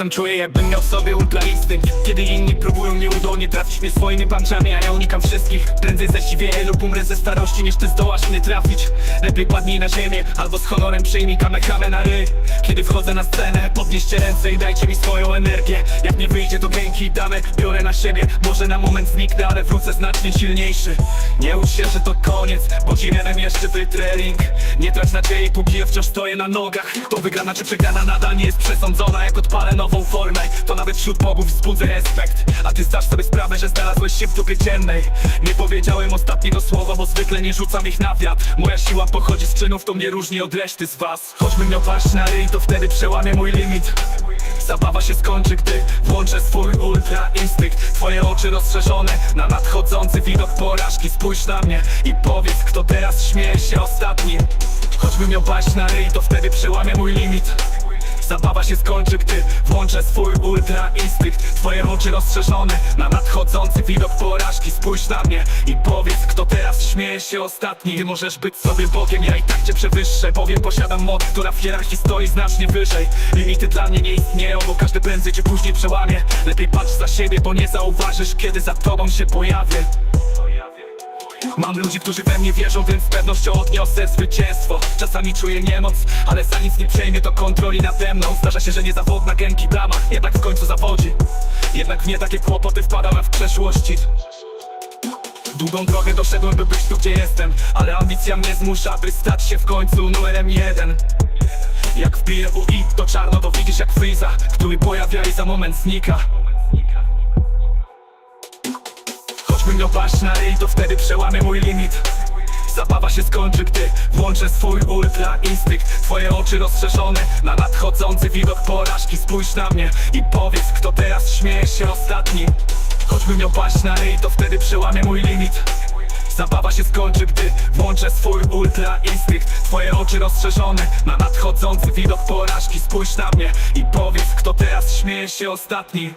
Czasem czuję jakbym miał w sobie ultra instynkt Kiedy inni próbują nieudolnie trafić mnie swoimi punchami A ja unikam wszystkich Prędzej zesiwieję lub umrę ze starości Niż ty zdołasz mnie trafić. Lepiej padnij na ziemię Albo z honorem przyjmij kamehamę na ryj. Kiedy wchodzę na scenę Podnieście ręce i dajcie mi swoją energię. Jak nie wyjdzie to ręki damy Biorę na siebie. Może na moment zniknę, ale wrócę znacznie silniejszy. Nie ucz się, że to koniec Bo ci miałem jeszcze wytreling Nie trać nadziei, póki ja wciąż stoję na nogach. To wygrana czy przegrana nadal nie jest przesądzona Jak odpalę nową formę. To nawet wśród bogów wzbudzę respekt. A ty zdasz sobie sprawę, że znalazłeś się w dupie ciemnej Nie powiedziałem ostatniego słowa, bo zwykle nie rzucam ich na wiatr. Moja siła pochodzi z czynów, to mnie różni od reszty z was. Choćbym miał paść na ryj, to wtedy przełamię mój limit. Zabawa się skończy, gdy włączę swój ultra instynkt. Twoje oczy rozszerzone na nadchodzący widok porażki. Spójrz na mnie i powiedz, kto teraz śmieje się ostatni. Choćbym miał paść na ryj, to wtedy przełamię mój limit Zabawa się skończy, gdy włączę swój ultra instynkt. Twoje oczy rozszerzone na nadchodzący widok porażki. Spójrz na mnie i powiedz, kto teraz śmieje się ostatni. Ty możesz być sobie Bogiem, ja i tak cię przewyższę. Bowiem posiadam moc, która w hierarchii stoi znacznie wyżej. Limity dla mnie nie istnieją, bo każdy prędzej cię później przełamie. Lepiej patrz za siebie, bo nie zauważysz, kiedy za tobą się pojawię Mam ludzi, którzy we mnie wierzą, więc z pewnością odniosę zwycięstwo. Czasami czuję niemoc, ale za nic nie przejmie to kontroli nade mną. Zdarza się, że niezawodna gęki brama, jednak w końcu zawodzi. Jednak w nie takie kłopoty wpadałem w przeszłości. Długą drogę doszedłem, by być tu, gdzie jestem Ale ambicja mnie zmusza, by stać się w końcu numerem jeden. Jak wbiję UI, to czarno, to widzisz jak Freeza Który pojawia i za moment znika Miał paść na ryj, to wtedy przełamię mój limit. Zabawa się skończy, gdy włączę swój ultra instynkt. Twoje oczy rozszerzone na nadchodzący widok porażki. Spójrz na mnie i powiedz, kto teraz śmieje się ostatni. Choćbym miał paść na ryj, to wtedy przełamię mój limit. Zabawa się skończy, gdy włączę swój ultra instynkt. Twoje oczy rozszerzone na nadchodzący widok porażki. Spójrz na mnie i powiedz, kto teraz śmieje się ostatni